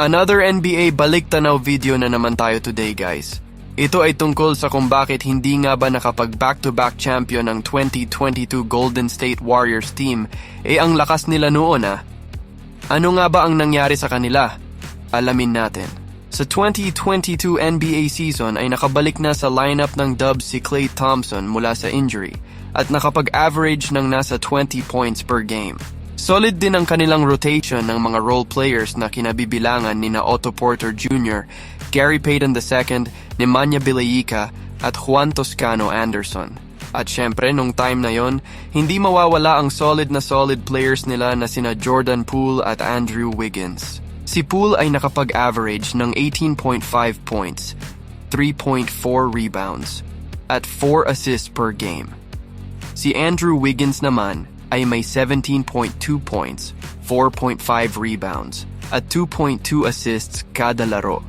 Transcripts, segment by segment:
Another NBA balik tanaw video na naman tayo today guys. Ito ay tungkol sa kung bakit hindi nga ba nakapag back-to-back champion ng 2022 Golden State Warriors team eh ang lakas nila noon ah. Ano nga ba ang nangyari sa kanila? Alamin natin. Sa 2022 NBA season ay nakabalik na sa lineup ng Dubs si Klay Thompson mula sa injury at nakapag-average ng nasa 20 points per game. Solid din ang kanilang rotation ng mga role players na kinabibilangan ni na Otto Porter Jr., Gary Payton II, Nemanja Bilayica at Juan Toscano Anderson. At syempre, nung time na yon, hindi mawawala ang solid na solid players nila na sina Jordan Poole at Andrew Wiggins. Si Poole ay nakapag-average ng 18.5 points, 3.4 rebounds, at 4 assists per game. Si Andrew Wiggins naman ay may 17.2 points, 4.5 rebounds, at 2.2 assists kada laro.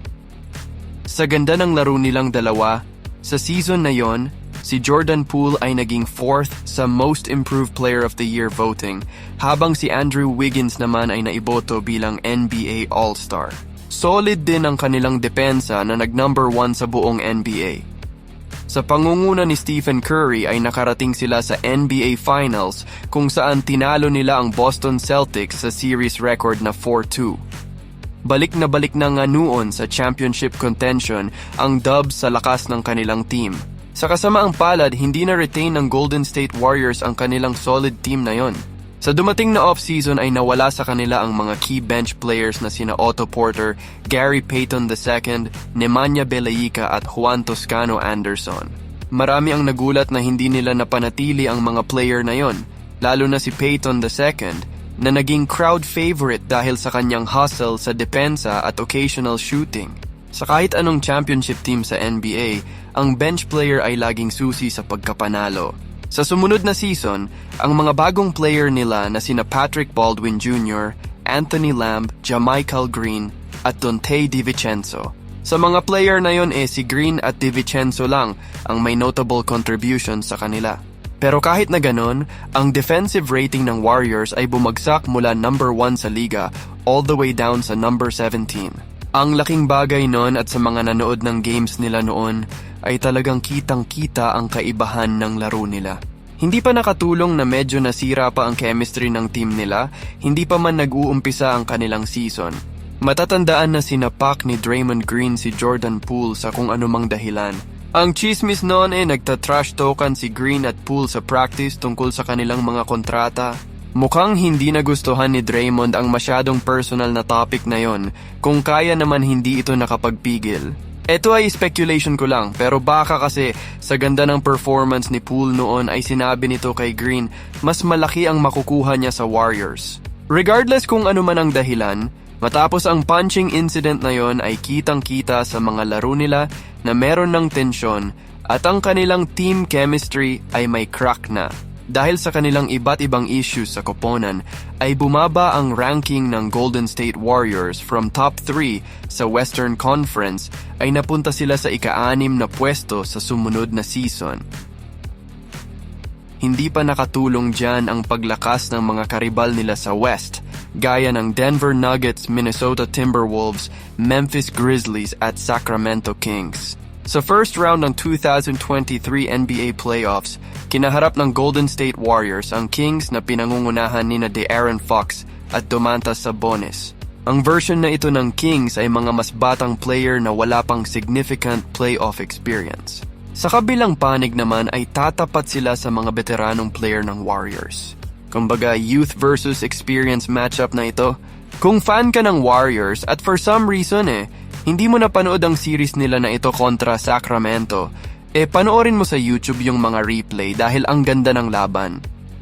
Sa ganda ng laro nilang dalawa, sa season na yon, si Jordan Poole ay naging fourth sa Most Improved Player of the Year voting, habang si Andrew Wiggins naman ay naiboto bilang NBA All-Star. Solid din ang kanilang depensa na nag-number one sa buong NBA. Sa pangunguna ni Stephen Curry ay nakarating sila sa NBA Finals kung saan tinalo nila ang Boston Celtics sa series record na 4-2. Balik na balik na nga noon sa championship contention ang Dubs sa lakas ng kanilang team. Sa kasamaang palad, hindi na retain ng Golden State Warriors ang kanilang solid team na yon. Sa dumating na off-season ay nawala sa kanila ang mga key bench players na sina Otto Porter, Gary Payton II, Nemanja Belayica at Juan Toscano Anderson. Marami ang nagulat na hindi nila napanatili ang mga player na yon, lalo na si Payton II na naging crowd favorite dahil sa kanyang hustle sa depensa at occasional shooting. Sa kahit anong championship team sa NBA, ang bench player ay laging susi sa pagkapanalo. Sa sumunod na season, ang mga bagong player nila na sina Patrick Baldwin Jr., Anthony Lamb, Jamichael Green, at Dante DiVincenzo. Sa mga player na yon eh si Green at DiVincenzo lang ang may notable contribution sa kanila. Pero kahit na ganon, ang defensive rating ng Warriors ay bumagsak mula number 1 sa liga all the way down sa number 17. Ang laking bagay noon at sa mga nanood ng games nila noon ay talagang kitang-kita ang kaibahan ng laro nila. Hindi pa nakatulong na medyo nasira pa ang chemistry ng team nila, hindi pa man nag-uumpisa ang kanilang season. Matatandaan na sinapak ni Draymond Green si Jordan Poole sa kung anumang dahilan. Ang chismis noon eh nagtatrash token si Green at Poole sa practice tungkol sa kanilang mga kontrata. Mukhang hindi nagustuhan ni Draymond ang masyadong personal na topic na yon kung kaya naman hindi ito nakapagpigil. Ito ay speculation ko lang pero baka kasi sa ganda ng performance ni Poole noon ay sinabi nito kay Green mas malaki ang makukuha niya sa Warriors. Regardless kung ano man ang dahilan, matapos ang punching incident na yon ay kitang-kita sa mga laro nila na meron ng tensyon at ang kanilang team chemistry ay may crack na. Dahil sa kanilang iba't ibang issues sa koponan, ay bumaba ang ranking ng Golden State Warriors from top 3 sa Western Conference ay napunta sila sa ika-anim na pwesto sa sumunod na season. Hindi pa nakatulong dyan ang paglakas ng mga karibal nila sa West, gaya ng Denver Nuggets, Minnesota Timberwolves, Memphis Grizzlies at Sacramento Kings. Sa first round ng 2023 NBA playoffs, kinaharap ng Golden State Warriors ang Kings na pinangungunahan ni na De'Aaron Fox at Domantas Sabonis. Ang version na ito ng Kings ay mga mas batang player na wala pang significant playoff experience. Sa kabilang panig naman ay tatapat sila sa mga veteranong player ng Warriors. Kumbaga youth versus experience matchup na ito. Kung fan ka ng Warriors at for some reason eh, hindi mo napanood ang series nila na ito kontra Sacramento, eh panoorin mo sa YouTube yung mga replay dahil ang ganda ng laban.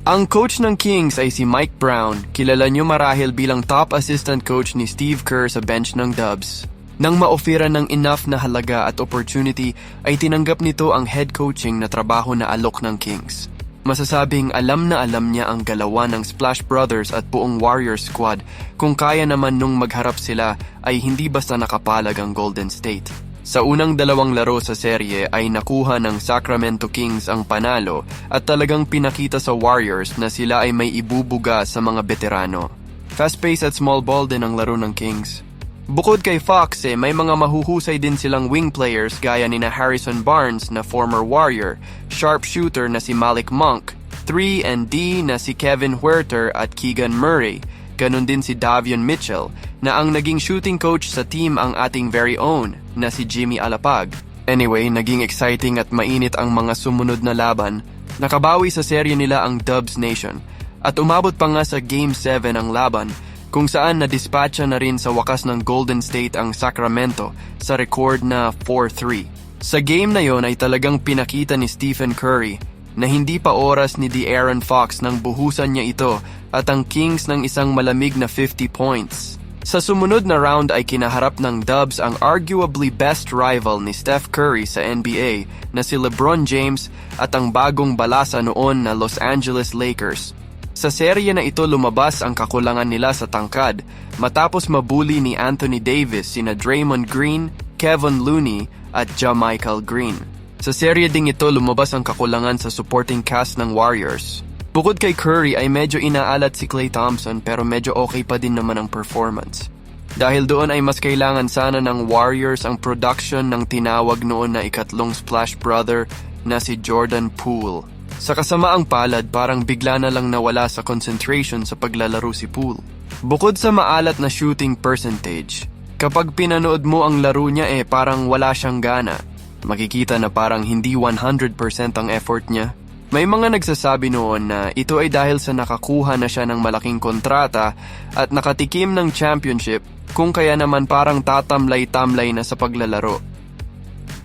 Ang coach ng Kings ay si Mike Brown, kilala nyo marahil bilang top assistant coach ni Steve Kerr sa bench ng Dubs. Nang maofera ng enough na halaga at opportunity ay tinanggap nito ang head coaching na trabaho na alok ng Kings. Masasabing alam na alam niya ang galawan ng Splash Brothers at buong Warriors squad kung kaya naman nung magharap sila ay hindi basta nakapalag ang Golden State. Sa unang dalawang laro sa serye ay nakuha ng Sacramento Kings ang panalo at talagang pinakita sa Warriors na sila ay may ibubuga sa mga veterano. Fast pace at small ball din ang laro ng Kings. Bukod kay Fox eh, may mga mahuhusay din silang wing players gaya ni na Harrison Barnes na former Warrior, sharpshooter na si Malik Monk, 3 and D na si Kevin Huerter at Keegan Murray, ganun din si Davion Mitchell na ang naging shooting coach sa team ang ating very own na si Jimmy Alapag. Anyway, naging exciting at mainit ang mga sumunod na laban. Nakabawi sa serye nila ang Dubs Nation at umabot pa nga sa Game 7 ang laban kung saan nadispatcha na rin sa wakas ng Golden State ang Sacramento sa record na 4-3. Sa game na yon ay talagang pinakita ni Stephen Curry na hindi pa oras ni De'Aaron Fox nang buhusan niya ito at ang Kings ng isang malamig na 50 points. Sa sumunod na round ay kinaharap ng Dubs ang arguably best rival ni Steph Curry sa NBA na si LeBron James at ang bagong balasa noon na Los Angeles Lakers. Sa serye na ito lumabas ang kakulangan nila sa tangkad matapos mabuli ni Anthony Davis sina Draymond Green, Kevin Looney at JaMichael Green. Sa serye ding ito lumabas ang kakulangan sa supporting cast ng Warriors. Bukod kay Curry ay medyo inaalat si Klay Thompson pero medyo okay pa din naman ang performance. Dahil doon ay mas kailangan sana ng Warriors ang production ng tinawag noon na ikatlong splash brother na si Jordan Poole. Sa kasamaang palad, parang bigla na lang nawala sa concentration sa paglalaro si Poole. Bukod sa maalat na shooting percentage, kapag pinanood mo ang laro niya eh parang wala siyang gana. Makikita na parang hindi 100% ang effort niya. May mga nagsasabi noon na ito ay dahil sa nakakuha na siya ng malaking kontrata at nakatikim ng championship kung kaya naman parang tatamlay-tamlay na sa paglalaro.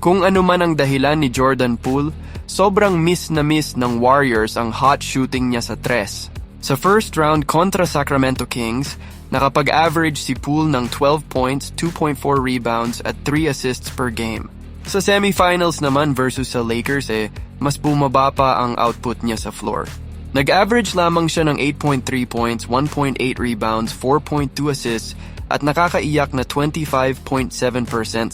Kung ano man ang dahilan ni Jordan Poole, sobrang miss na miss ng Warriors ang hot shooting niya sa tres. Sa first round kontra Sacramento Kings, nakapag-average si Poole ng 12 points, 2.4 rebounds at 3 assists per game. Sa semifinals naman versus sa Lakers eh, mas bumaba pa ang output niya sa floor. Nag-average lamang siya ng 8.3 points, 1.8 rebounds, 4.2 assists at nakakaiyak na 25.7%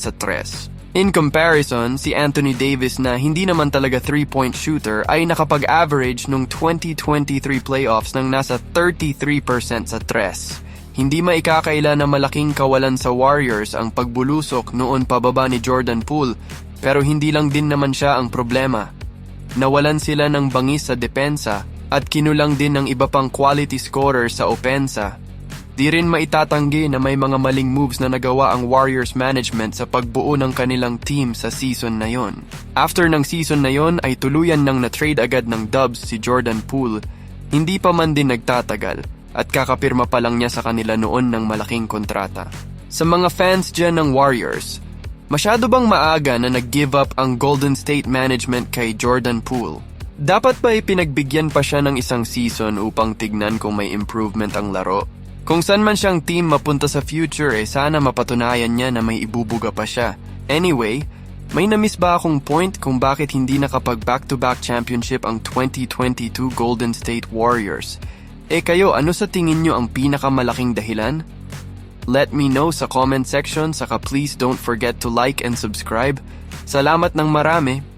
sa tres. In comparison, si Anthony Davis na hindi naman talaga three-point shooter ay nakapag-average nung 2023 playoffs ng nasa 33% sa tres. Hindi maikakaila na malaking kawalan sa Warriors ang pagbulusok noon pababa ni Jordan Poole pero hindi lang din naman siya ang problema. Nawalan sila ng bangis sa depensa at kinulang din ng iba pang quality scorer sa opensa Di rin maitatanggi na may mga maling moves na nagawa ang Warriors management sa pagbuo ng kanilang team sa season na yon. After ng season na yon ay tuluyan nang na-trade agad ng Dubs si Jordan Poole. Hindi pa man din nagtatagal at kakapirma pa lang niya sa kanila noon ng malaking kontrata. Sa mga fans dyan ng Warriors, masyado bang maaga na nag-give up ang Golden State management kay Jordan Poole? Dapat ba ipinagbigyan pa siya ng isang season upang tignan kung may improvement ang laro? Kung saan man siyang team mapunta sa future eh sana mapatunayan niya na may ibubuga pa siya. Anyway, may namiss ba akong point kung bakit hindi nakapag back-to-back championship ang 2022 Golden State Warriors? Eh kayo, ano sa tingin nyo ang pinakamalaking dahilan? Let me know sa comment section saka please don't forget to like and subscribe. Salamat ng marami.